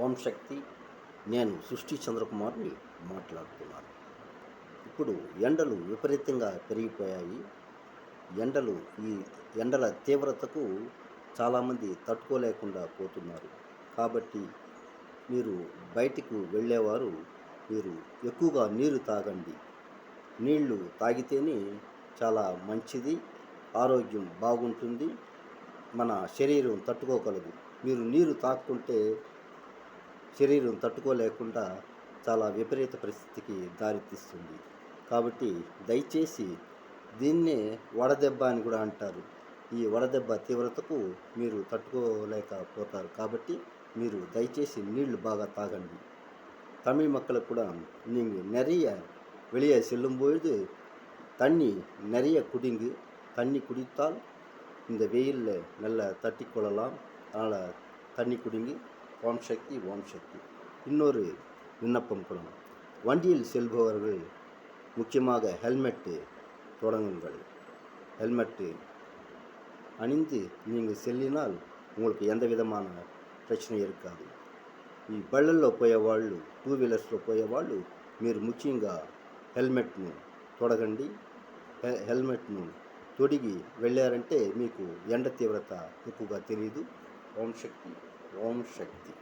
ఓం శక్తి. నేను సృష్టి చంద్రకుమార్ని మాట్లాడుతున్నాను. ఇప్పుడు ఎండలు విపరీతంగా పెరిగిపోయాయి. ఎండలు ఈ ఎండల తీవ్రతకు చాలామంది తట్టుకోలేకుండా పోతున్నారు. కాబట్టి మీరు బయటికి వెళ్ళేవారు మీరు ఎక్కువగా నీరు తాగండి. నీళ్ళు తాగితేనే చాలా మంచిది ఆరోగ్యం బాగుంటుంది మన శరీరం తట్టుకోగలదు. మీరు నీరు తాక్కుంటే శరీరం తట్టుకోలేకుండా చాలా విపరీత పరిస్థితికి దారితీస్తుంది కాబట్టి దయచేసి దీన్నే వడదెబ్బ అని కూడా అంటారు ఈ వడదెబ్బ తీవ్రతకు మీరు తట్టుకోలేకపోతారు కాబట్టి మీరు దయచేసి నీళ్లు బాగా తాగండి தமிழ் மக்களுக்கு கூட நீங்கள் நிறைய வெளியே செல்லும்பொழுது தண்ணி நிறைய குடிங்க தண்ணி குடித்தால் இந்த வெயிலில் நல்லா தட்டி கொள்ளலாம் அதனால் தண்ணி குடிங்க ஓம் சக்தி ஓம் சக்தி இன்னொரு விண்ணப்பம் கூட வண்டியில் செல்பவர்கள் முக்கியமாக ஹெல்மெட்டு தொடங்குங்கள் ஹெல்மெட்டு அணிந்து நீங்கள் செல்லினால் உங்களுக்கு எந்த విధమైన இருக்காது ఇరకాదు ఈ బళ్ళల్లో పోయేవాళ్ళు టూ వీలర్స్లో పోయేవాళ్ళు మీరు ముఖ్యంగా హెల్మెట్ను తొడగండి హెల్మెట్ను తొడిగి వెళ్ళారంటే మీకు ఎండ తీవ్రత ఎక్కువగా తెలియదు ఓం శక్తి ఓం శక్తి